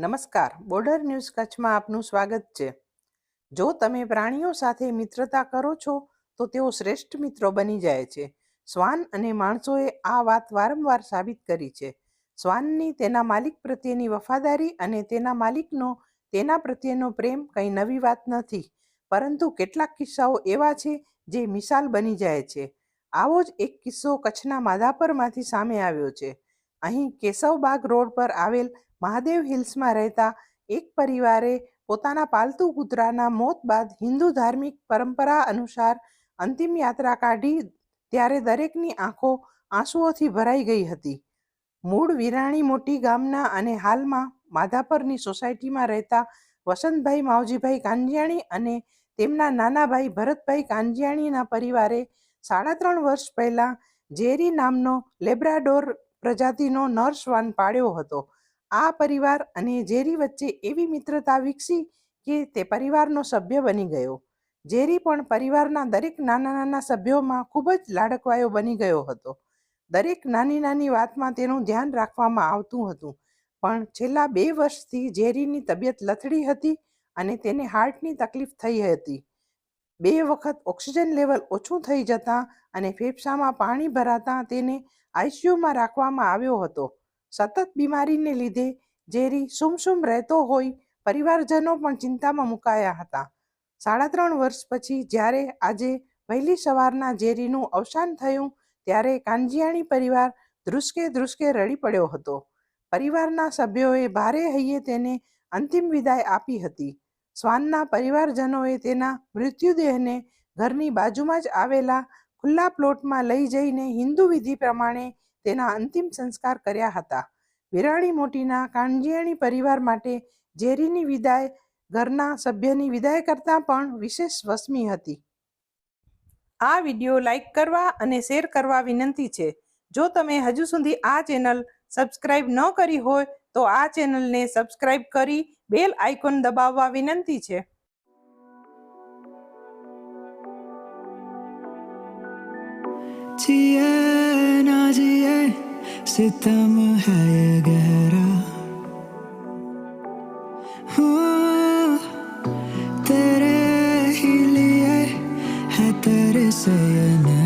નમસ્કાર. Border news કચ્છમાં આપનું સ્વાગત છે. જો તમે પ્રાણીઓ સાથે મિત્રતા કરો છો, તો તેઓ શ્રેષ્ઠ મિત્રો બની જાય છે. શ્વાન અને માણસોએ આ વાત વારંવાર સાબિત કરી છે. શ્વાનની તેના માલિક પ્રત્યેની વફાદારી અને તેના માલિકનો, તેના પ્રત્યેનો પ્રેમ કંઈ નવી વાત નથી. પરંતુ કેટલાક કિસ્સાઓ એવા છે, જે મિસાલ બની જાય છે. આવો જ એક કિસ્સો કચ્છના માધાપરમાંથી સામે આવ્યો છે. અહીં કેશવબાગ રોડ પર આવેલ મહાદેવ હિલ્સમાં રહેતા એક પરિવારે પોતાના પાલતુ કૂતરાના મોત બાદ હિન્દુ ધાર્મિક પરંપરા અનુસાર અંતિમ યાત્રા કાઢી ત્યારે દરેકની આંખો આંસુઓથી ભરાઈ ગઈ હતી. મૂળ વિરાણી મોટી ગામના અને હાલમાં માધાપરની સોસાયટીમાં રહેતા વસંતભાઈ માવજીભાઈ કાંજિયાણી અને તેમના નાના ભાઈ ભરતભાઈ કાંજિયાણીના પરિવારે સાડા ત્રણ વર્ષ પહેલાં ઝેરી નામનો લેબ્રાડોર પ્રજાતિનો નર શ્વાન પાળ્યો હતો. આ પરિવાર અને ઝેરી વચ્ચે એવી મિત્રતા વિકસી કે તે પરિવારનો સભ્ય બની ગયો. ઝેરી પણ પરિવારના દરેક નાના નાના સભ્યોમાં ખૂબ જ લાડકવાયો બની ગયો હતો. દરેક નાની નાની વાતમાં તેનું ધ્યાન રાખવામાં આવતું હતું. પણ છેલ્લા બે વર્ષથી ઝેરીની તબિયત લથડી હતી અને તેને હાર્ટની તકલીફ થઈ હતી. બે વખત ઓક્સિજન લેવલ ઓછું થઈ જતાં અને ફેફસામાં પાણી ભરાતા તેને આઈસીયુમાં રાખવામાં આવ્યો હતો. સતત બીમારીને લીધે ઝેરી સુમસુમ રહેતો હોય પરિવારજનો પણ ચિંતામાં મુકાયા હતા. સાડા ત્રણ વર્ષ પછી જ્યારે આજે વહેલી સવારના ઝેરીનું અવસાન થયું ત્યારે કાંજિયાણી પરિવાર ધ્રુસકે ધ્રુસકે રડી પડ્યો હતો. પરિવારના સભ્યોએ ભારે હૈયે તેને અંતિમ વિદાય આપી હતી. શ્વાનના પરિવારજનોએ તેના મૃત્યુદેહને ઘરની બાજુમાં જ આવેલા ખુલ્લા પ્લોટમાં લઈ જઈને હિન્દુ વિધિ પ્રમાણે તેના અંતિમ સંસ્કાર કર્યા હતા. વિરાણી મોટીના કાંજીયાણી પરિવાર માટે ઝેરીની વિદાય, ઘરના સભ્યની વિદાય કરતાં પણ વિશેષ વસમી હતી. આ વીડિયો લાઇક કરવા અને શેર કરવા વિનંતી છે. જો તમે હજુ સુધી આ ચેનલ સબસ્ક્રાઇબ ન કરી હોય તો આ ચેનલને સબસ્ક્રાઇબ કરી બેલ આઇકોન દબાવવા વિનંતી છે. जिए ना जिए सितम है ये गहरा हाँ, तेरे ही लिए है तेरे से ये